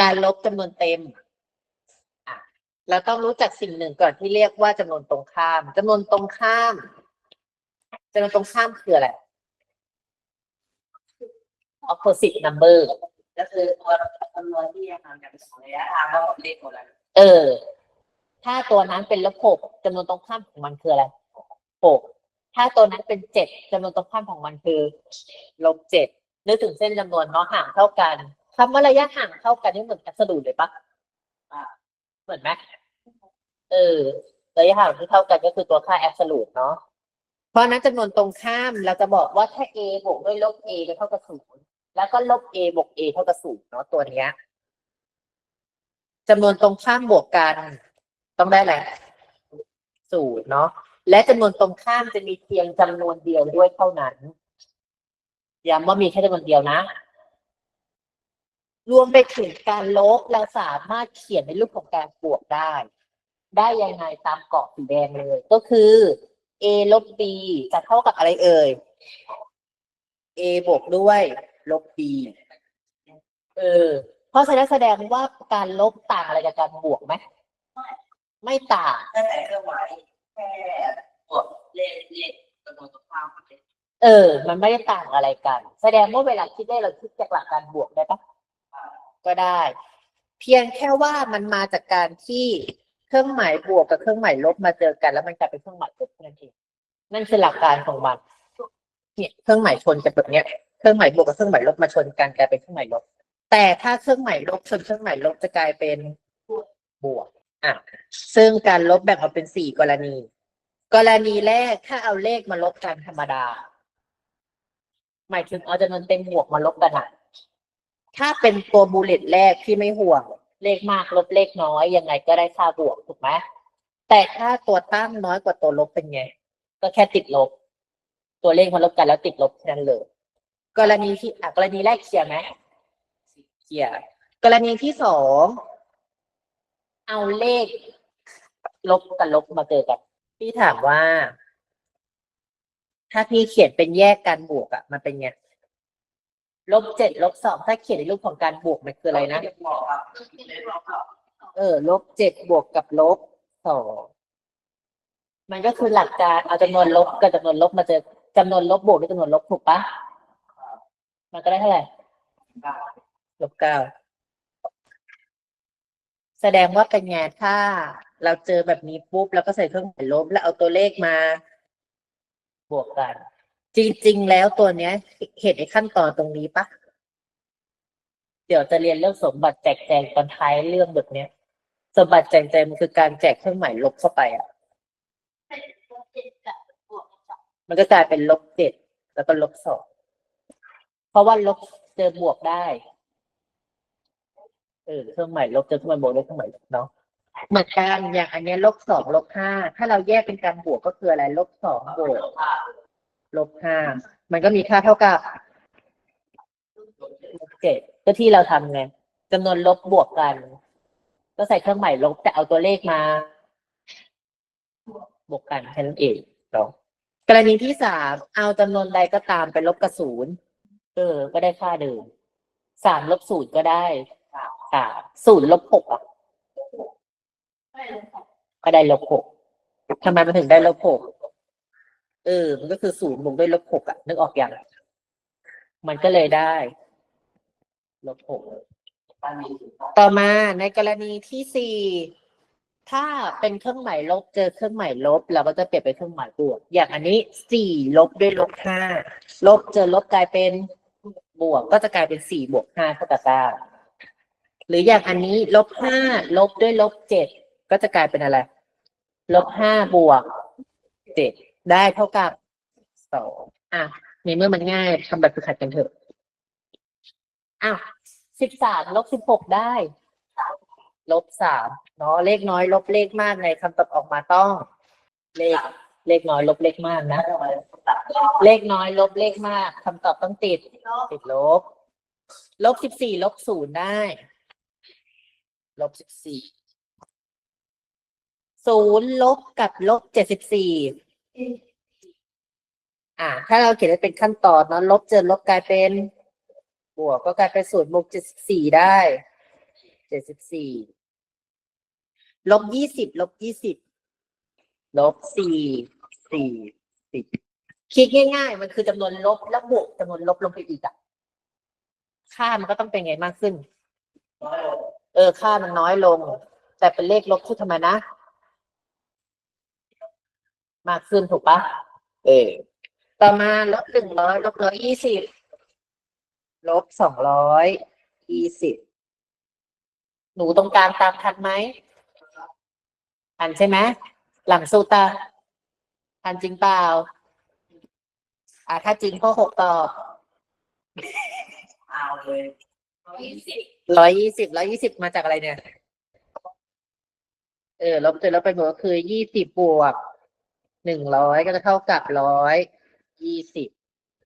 การลบจำนวนเต็มอะเราต้องรู้จักสิ่งหนึ่งก่อนที่เรียกว่าจำนวนตรงข้ามจำนวนตรงข้ามจำนวนตรงข้ามคืออะไร opposite number ก็คือตัวจำนวนที่ห่างกันสองระยะทางก็เลขคนละเออ ถ้าตัวนั้นเป็นลบหกจำนวนตรงข้ามของมันคืออะไรหกถ้าตัวนั้นเป็นเจ็ดจำนวนตรงข้ามของมันคือลบเจ็ดนึกถึงเส้นจำนวนเนาะห่างเท่ากัน คำว่าระยะห่างเท่ากันนี่เหมือนกับสดุดเลยปะอะเหมือนไหมเออระยะห่างที่เท่ากันก็คือตัวค่าแอบสูตเนาะเพราะนั้นจำนวนตรงข้ามเราจะบอกว่าถ้า a บวกด้วยลบ a ก็เท่ากับศูนย์แล้วก็ลบ a บวก a เท่ากับศูนย์เนาะตัวเนี้ยจำนวนตรงข้ามบวกกัน ต้องได้อะไรศูนย์เนาะและจำนวนตรงข้ามจะมีเพียงจำนวนเดียวด้วยเท่านั้นย้ำว่ามีแค่จำนวนเดียวนะ รวมไปถึงการลบเราสามารถเขียนในรูปของการบวกได้ ได้ยังไงตามเกาะสีแดงเลย ก็คือ a ลบ b จะเท่ากับอะไรเอ่ย a บวกด้วยลบ b เออ เพราะฉะนั้นแสดงว่าการลบต่างอะไรกับการบวกไหม ไม่ต่างแต่เครื่องหมายแค่บวกเลขเลขจำนวนตรงข้ามเออ มันไม่ได้ต่างอะไรกัน แสดงว่าเวลาคิดได้เราคิดจากหลักการบวกได้ปะ ก็ได้ เพียงแค่ว่ามันมาจากการที่เครื่องหมายบวกกับเครื่องหมายลบมาเจอกัน แล้วมันกลายเป็นเครื่องหมายลบนั่นเองนั่นคือหลักการของมันเนี่ยเครื่องหมายชนกันแบบเนี้ยเครื่องหมายบวกกับเครื่องหมายลบมาชนกันกลายเป็นเครื่องหมายลบ แต่ถ้าเครื่องหมายลบชนเครื่องหมายลบจะกลายเป็นบวกอะซึ่งการลบแบ่งออกเป็นสี่กรณี กรณีแรกถ้าเอาเลขมาลบกันธรรมดา หมายถึงเอาจำนวนเต็มบวกมาลบกันอะ ถ้าเป็นตัวบูเลตแรกที่ไม่ห่วง เลขมากลบเลขน้อยยังไงก็ได้ค่าบวกถูกไหมแต่ถ้าตัวตั้งน้อยกว่าตัวลบเป็นไง ก็แค่ติดลบ ตัวเลขมาลบกันแล้วติดลบแค่นั้นเลยกรณีที่กรณีแรกเคลียร์ไหมเคลียร์กรณีที่สองเอาเลข ลบกับลบมาเจอกันพี่ถามว่า ถ้าพี่เขียนเป็นแยกการบวกอะมันเป็นไง ลบเจ็ดลบสองถ้าเขียนในรูปของการบวกมันคืออะไรนะเอกครับเออ ลบเจ็ดบวกกับลบสองมันก็คือหลักการเอาจำนวนลบกับจำนวนลบมาเจอจำนวนลบบวกด้วยจำนวนลบถูกปะมันก็ได้เท่าไหร่ลบเก้าแสดงว่าเป็นไงถ้าเราเจอแบบนี้ปุ๊บแล้วก็ใส่เครื่องหมายลบแล้วเอาตัวเลขมา บวกกัน จริง ๆ แล้วตัวเนี้ย เห็นในขั้นตอนตรงนี้ปะเดี๋ยวจะเรียนเรื่องสมบัติแจกแจงตอนท้ายเรื่องแบบเนี้ย สมบัติแจกแจงมันคือการแจกเครื่องหมายลบเข้าไปอะ มันก็กลายเป็นลบเจ็ดแล้วก็ลบสองเพราะว่าลบเจอบวกได้เออเครื่องหมายลบเจอเครื่องหมายบวกได้เครื่องหมายลบเนาะเหมือนกันอย่างอันนี้ลบสองลบห้าถ้าเราแยกเป็นการบวกก็คืออะไรลบสองบวก ลบห้ามันก็มีค่าเท่ากับลบเจ็ดก็ที่เราทำไงจำนวนลบบวกกัน ก็ใส่เครื่องหมายลบแต่เอาตัวเลขมา บวกกันแค่นั้นเองเนาะกรณีที่สามเอาจำนวนใดก็ตามไปลบกับศูนย์เออ ก็ได้ค่าเดิมสามลบศูนย์ก็ได้สามศูนย์ลบหกอะก็ได้ลบหกทำไมมันถึงได้ลบหก เออ มันก็คือศูนย์บวกด้วยลบหกอะนึกออกอย่างมันก็เลยได้ลบหกต่อมาในกรณีที่สี่ถ้าเป็นเครื่องหมายลบเจอเครื่องหมายลบ เราก็จะเปลี่ยนเป็นเครื่องหมายบวก อย่างอันนี้สี่ลบด้วยลบห้าลบเจอลบกลายเป็นบวก ก็จะกลายเป็นสี่บวกห้าเท่ากับเก้าหรืออย่างอันนี้ลบห้าลบด้วยลบเจ็ดก็จะกลายเป็นอะไรลบห้าบวกเจ็ด ได้เท่ากับสองอะในเมื่อมันง่ายทำแบบฝึกหัดกันเถอะอ้าวสิบสามลบสิบหกได้ ลบสามเนาะเลขน้อย ลบเลขมากในคำตอบออกมาต้อง เลข เลขน้อย ลบเลขมากนะเลขน้อย ลบเลขมากคำตอบต้องติด ติดลบ ลบสิบสี่ลบศูนย์ได้ ลบสิบสี่ศูนย์ลบกับลบเจ็ดสิบสี่ อ่า ถ้าเราเขียนเป็นขั้นตอนเนาะลบเจอลบกลายเป็น บวกก็กลายเป็นศูนย์บวกเจ็ดสิบสี่ได้เจ็ดสิบสี่ลบยี่สิบลบยี่สิบลบสี่สี่สิบคิดง่าย ๆ มันคือจำนวนลบแล้วบวกจำนวนลบลงไปอีกอะค่ามันก็ต้องเป็นไงมากขึ้น เออ ค่ามันน้อยลง แต่เป็นเลขลบที่ทำไมนะ มากขึ้นถูกปะเออต่อมาลบหนึ่งร้อยลบร้อยยี่สิบลบสองร้อยยี่สิบหนูตรงกลางตามทันไหมทันใช่ไหมหลังสูตาทันจริงเปล่า อ่าถ้าจริงข้อหกตอบเอาเลยร้อยยี่สิบร้อยยี่สิบร้อยยี่สิบมาจากอะไรเนี่ย เออลบตัวลบไปบวกก็คือยี่สิบบวก หนึ่งร้อยก็จะเท่ากับร้อยยี่สิบ